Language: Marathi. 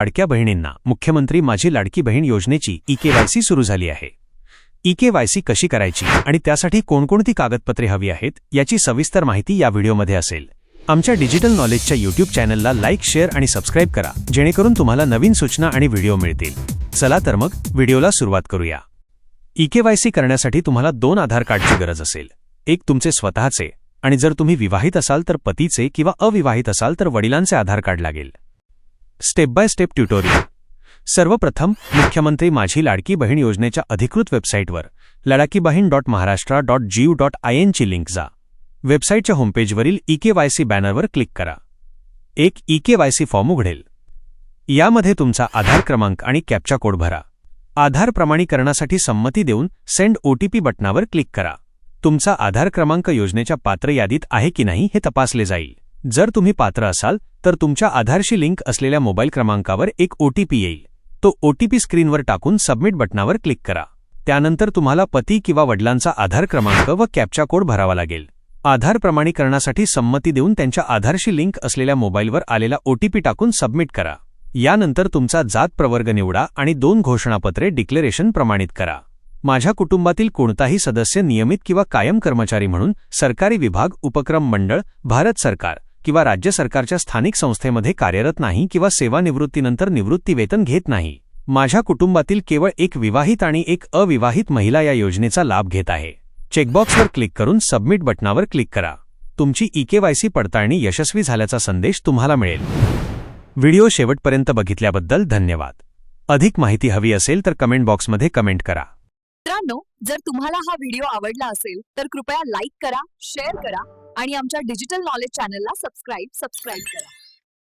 लाडक्या बहिणींना मुख्यमंत्री माझी लाडकी बहीण योजनेची ई केवायसी सुरू झाली आहे. ई कशी करायची आणि त्यासाठी कोणकोणती कागदपत्रे हवी आहेत याची सविस्तर माहिती या व्हिडिओमध्ये असेल. आमच्या डिजिटल नॉलेजच्या यूट्यूब चॅनलला लाईक शेअर आणि सबस्क्राईब करा जेणेकरून तुम्हाला नवीन सूचना आणि व्हिडिओ मिळतील. चला तर मग व्हिडिओला सुरुवात करूया. ई करण्यासाठी तुम्हाला दोन आधार कार्डची गरज असेल. एक तुमचे स्वतःचे आणि जर तुम्ही विवाहित असाल तर पतीचे किंवा अविवाहित असाल तर वडिलांचे आधार कार्ड लागेल. Step by step tutorial. सर्वप्रथम मुख्यमंत्री माझी लाडकी बहीण योजनेच्या अधिकृत वेबसाईटवर Ladakibahin dot Maharashtra dot gov dot I एनची link जा. वेबसाईटच्या होमपेजवरील ई के वाय सी बॅनरवर क्लिक करा. एक E K Y C form उघडेल. यामध्ये तुमचा आधार क्रमांक आणि कॅप्चा कोड भरा. आधार प्रमाणीकरणासाठी संमती देऊन सेंड ओटीपी बटणावर क्लिक करा. तुमचा आधार क्रमांक योजनेच्या पात्र यादीत आहे की नाही हे तपासले जाईल. जर तुम्ही पात्र असाल तर तुमच्या आधारशी लिंक असलेल्या मोबाईल क्रमांकावर एक ओटीपी येईल. तो ओटीपी स्क्रीनवर टाकून सबमिट बटनावर क्लिक करा. त्यानंतर तुम्हाला पती किंवा वडिलांचा आधार क्रमांक व कॅप्चा कोड भरावा लागेल. आधार प्रमाणीकरणासाठी संमती देऊन त्यांच्या आधारशी लिंक असलेल्या मोबाईलवर आलेला ओटीपी टाकून सबमिट करा. यानंतर तुमचा जात प्रवर्ग निवडा आणि दोन घोषणापत्रे डिक्लेरेशन प्रमाणित करा. माझ्या कुटुंबातील कोणताही सदस्य नियमित किंवा कायम कर्मचारी म्हणून सरकारी विभाग उपक्रम मंडळ भारत सरकार. किंवा राज्य सरकारच्या स्थानिक संस्थेमध्ये कार्यरत नाही किंवा सेवानिवृत्तीनंतर निवृत्तीवेतन घेत नाही. माझ्या कुटुंबातील केवळ एक विवाहित आणि एक अविवाहित महिला या योजनेचा लाभ घेत आहे. चेकबॉक्सवर क्लिक करून सबमिट बटनावर क्लिक करा. तुमची ई केवायसी पडताळणी यशस्वी झाल्याचा संदेश तुम्हाला मिळेल. व्हिडिओ शेवटपर्यंत बघितल्याबद्दल धन्यवाद. अधिक माहिती हवी असेल तर कमेंट बॉक्समध्ये कमेंट करा. मित्रांनो जर तुम्हाला हा व्हिडिओ आवडला असेल तर कृपया लाईक करा शेअर करा आणि आमच्या डिजिटल नॉलेज चॅनलला सबस्क्राईब सबस्क्राईब करा.